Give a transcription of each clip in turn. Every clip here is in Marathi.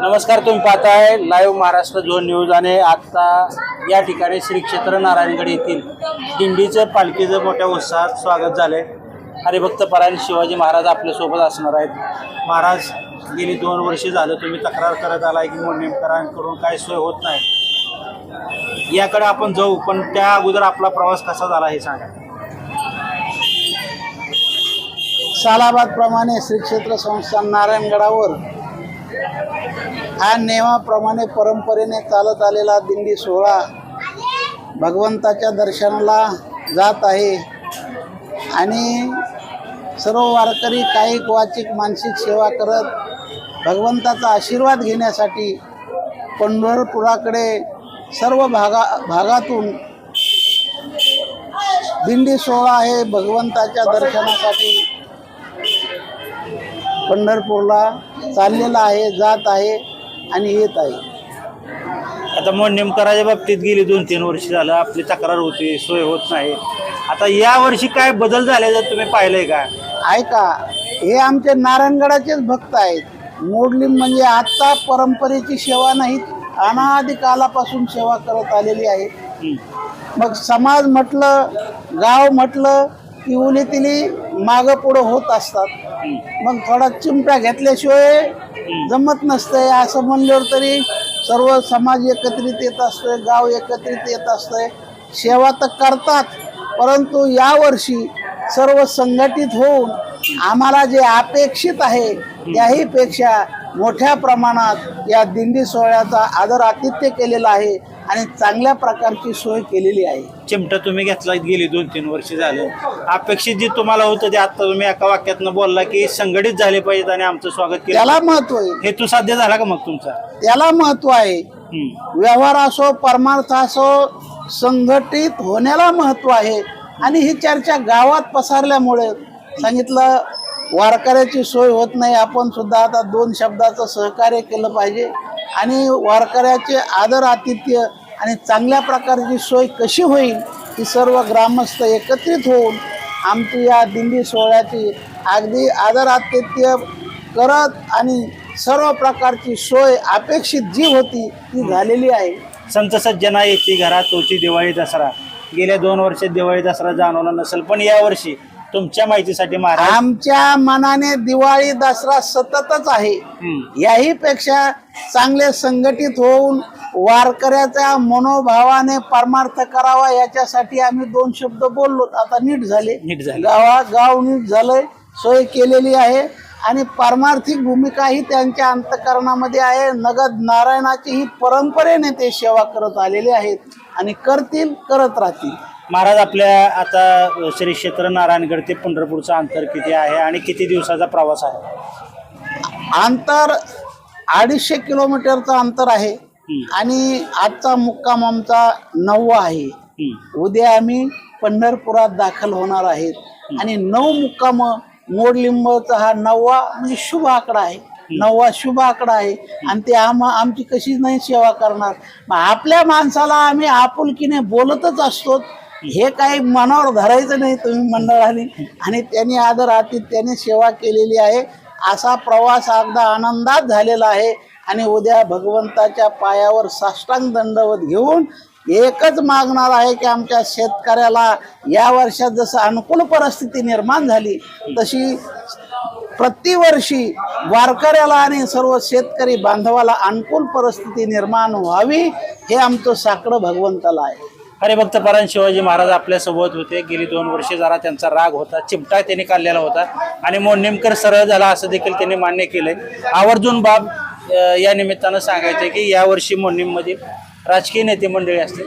नमस्कार तुम्ही पाहताय लाईव्ह महाराष्ट्र झोन न्यूज आणि आत्ता या ठिकाणी श्री क्षेत्र नारायणगड येथील दिंडीचं पालखीचं मोठ्या उत्साहात स्वागत झालंय. हरिभक्त परायण शिवाजी महाराज आपल्यासोबत असणार आहेत. महाराज गेली दोन वर्षे झालं तुम्ही तक्रार करत आलाय की मोडनेमकरांकडून काय सोय होत नाही. याकडे आपण जाऊ पण त्या अगोदर आपला प्रवास कसा झाला हे सांगा. सालाबादप्रमाणे श्री क्षेत्र संस्थान नारायणगडावर हा नेमाप्रमाणे परंपरेने चालत आलेला दिंडी सोहळा भगवंताच्या दर्शनाला जात आहे. आणि सर्व वारकरी कायिक वाचिक मानसिक सेवा करत भगवंताचा आशीर्वाद घेण्यासाठी पंढरपुराकडे सर्व भागा भागातून दिंडी सोहळा आहे भगवंताच्या दर्शनासाठी. पंढरपूरला चाललेला आहे जात आहे आणि येत आहे. आता मोडनेमकराच्या बाबतीत गेली दोन तीन वर्ष झालं आपली तक्रार होती सोय होत नाही. आता या वर्षी काय बदल झाले जर तुम्ही पाहिलंय का? ऐका हे आमचे नारायणगडाचेच भक्त आहेत. मोडलिंग म्हणजे आत्ता परंपरेची सेवा नाहीत अनादी कालापासून सेवा करत आलेली आहे. मग समाज म्हटलं गाव म्हटलं की उली तिली मागं पुढं होत असतात. मग थोडा चिमटा घेतल्याशिवाय जमत नसतंय. असं म्हणल्यावर तरी सर्व समाज एकत्रित येत असतोय गाव एकत्रित येत असतंय. सेवा तर करतात परंतु यावर्षी सर्व संघटित होऊन आम्हाला जे अपेक्षित आहे त्याही पेक्षा मोठ्या प्रमाणात या दिंडी सोहळ्याचा आदर आतिथ्य केलेला आहे. आणि चांगल्या प्रकारची सोय केलेली आहे. चिमटा तुम्ही घेतला गेली दोन तीन वर्ष झालं. अपेक्षित जे तुम्हाला होतं ते आता तुम्ही एका वाक्यातनं बोलला की संघटित झाले पाहिजेत आणि आमचं स्वागत केलं त्याला महत्त्व आहे. हेतू साध्य झाला का मग तुमचा? त्याला महत्त्व आहे. व्यवहार असो परमार्थ असो संघटित होण्याला महत्त्व आहे. आणि ही चर्चा गावात पसरल्यामुळे सांगितलं वारकऱ्याची सोय होत नाही. आपण सुद्धा आता दोन शब्दाचं सहकार्य केलं पाहिजे. आणि वारकऱ्याचे आदर आतिथ्य आणि चांगल्या प्रकारची सोय कशी होईल ही सर्व ग्रामस्थ एकत्रित होऊन आमची या दिंडी सोहळ्याची अगदी आदर आतिथ्य करत आणि सर्व प्रकारची सोय अपेक्षित जी होती ती झालेली आहे. संत सज्जना येते घरात तोची दिवाळी दसरा. गेल्या दोन वर्षात दिवाळी दसरा जाणवला नसेल पण या वर्षी तुमच्या माहितीसाठी महाराज. आमच्या मनाने दिवाळी दसरा सततच आहे. हं. याही पेक्षा चांगले संघटित होऊन वारकऱ्याच्या मनोभावाने परमार्थ करावा याच्यासाठी आम्ही दोन शब्द बोललो आता नीट झाले. नीट झाले. गावा गाव नीट झालंय. सोय केलेली आहे. आणि पारमार्थिक भूमिकाही त्यांच्या अंतकरणामध्ये आहे. नगद नारायणाची ही परंपरेने ते सेवा करत आलेले आहेत. आणि करतील करत राहतील. महाराज आपल्या आता श्री क्षेत्र नारायणगड ते पंढरपूरचं अंतर किती आहे आणि किती दिवसाचा प्रवास आहे? अंतर अडीचशे किलोमीटरचं अंतर आहे आणि आजचा मुक्काम आमचा नववा आहे. उद्या आम्ही पंढरपुरात दाखल होणार आहेत आणि नऊ मुक्काम मोडलिंबचा हा नववा म्हणजे शुभ आकडा आहे. नववा शुभ आकडा आहे. आणि ते आम आमची कशी नाही सेवा करणार. मग आपल्या माणसाला आम्ही आपुलकीने बोलतच असतो हे काही मनावर धरायचं नाही तुम्ही मंडळाने. आणि त्यांनी आदर आतिथ्याने सेवा केलेली आहे. असा प्रवास अगदा आनंदात झालेला आहे. आणि उद्या भगवंताच्या पायावर साष्टांग दंडवत घेऊन एकच मागणार आहे की आमच्या शेतकऱ्याला या वर्षात जसं अनुकूल परिस्थिती निर्माण झाली तशी प्रतिवर्षी वारकऱ्याला आणि सर्व शेतकरी बांधवाला अनुकूल परिस्थिती निर्माण व्हावी हे आमचं साकडं भगवंताला आहे. अरे भक्त परायण शिवाजी महाराज आपल्यासोबत होते. गेली दोन वर्षे जरा त्यांचा राग होता चिमटा त्यांनी काढलेला होता. आणि मोडनेमकर सरळ झाला असं देखील त्यांनी मान्य केलंय. आवर्जून बाब या निमित्तानं सांगायचं की यावर्षी मोडणीमध्ये राजकीय नेते मंडळी असतील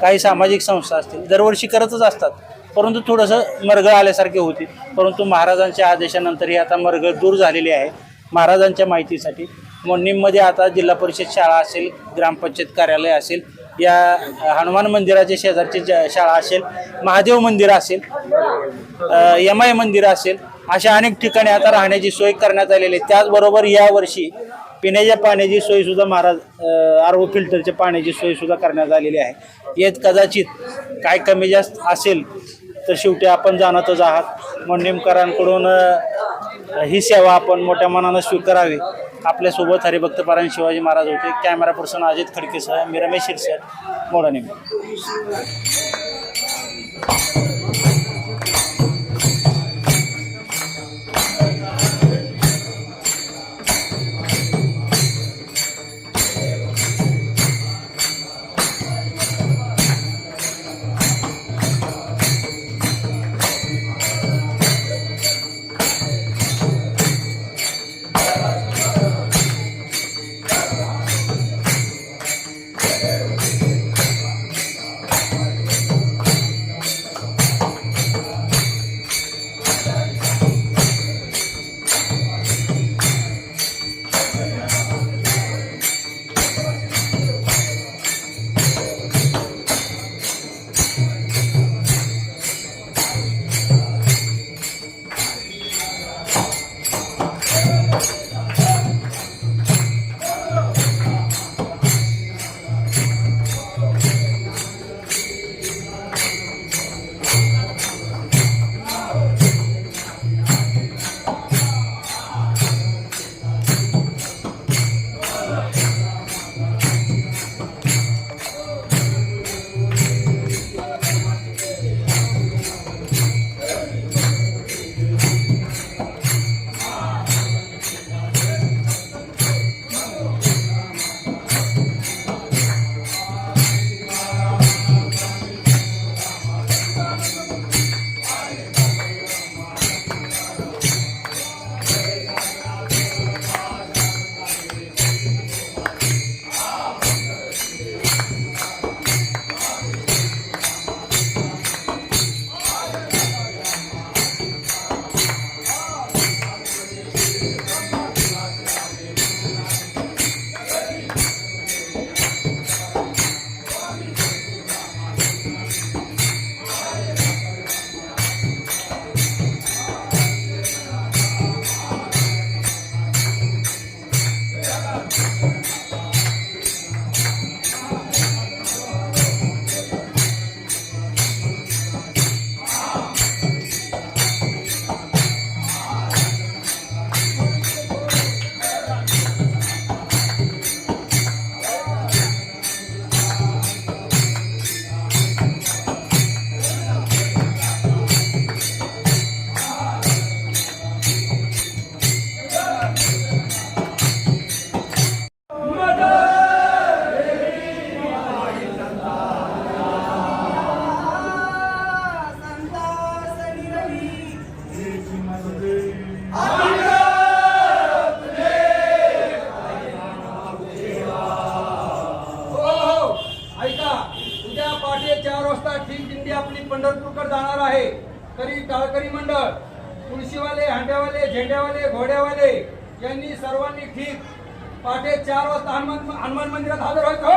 काही सामाजिक संस्था असतील दरवर्षी करतच असतात. परंतु थोडंसं मरगळ आल्यासारखे होते परंतु महाराजांच्या आदेशानंतर ही आता मरगळ दूर झालेली आहे. महाराजांच्या माहितीसाठी मोन्नीममध्ये आता जिल्हा परिषद शाळा असेल ग्रामपंचायत कार्यालय असेल या हनुमान मंदिराच्या शेजारची शाळा असेल महादेव मंदिर असेल अ, यमाई मंदिर असेल अशा अनेक ठिकाणी आता राहण्याची सोय करण्यात आलेली आहे. त्याचबरोबर यावर्षी पिण्याच्या पाण्याची सोयसुद्धा महाराज आर ओ फिल्टरच्या पाण्याची सोयसुद्धा करण्यात आलेली आहे. येत कदाचित काय कमी जास्त असेल तर शेवटी आपण जाणतच आहात. मोंडेमकरांकडून नेमकरांकडून ही सेवा आपण मोठ्या मनानं स्वीकारावी. आपल्यासोबत हरिभक्त पारायण शिवाजी महाराज होते. कॅमेरा पर्सन अजित खडकेसह मी रमेश शिरसट. मोडाने पंढरपूरकडे जाणार आहे. तरी टाळकरी मंडळ तुळशीवाले हांड्यावाले झेंड्यावाले घोड्यावाले यांनी सर्वांनी ठीक. पहाटे चार वाजता हनुमान हनुमान मंदिरात हजर व्हायचं. हो,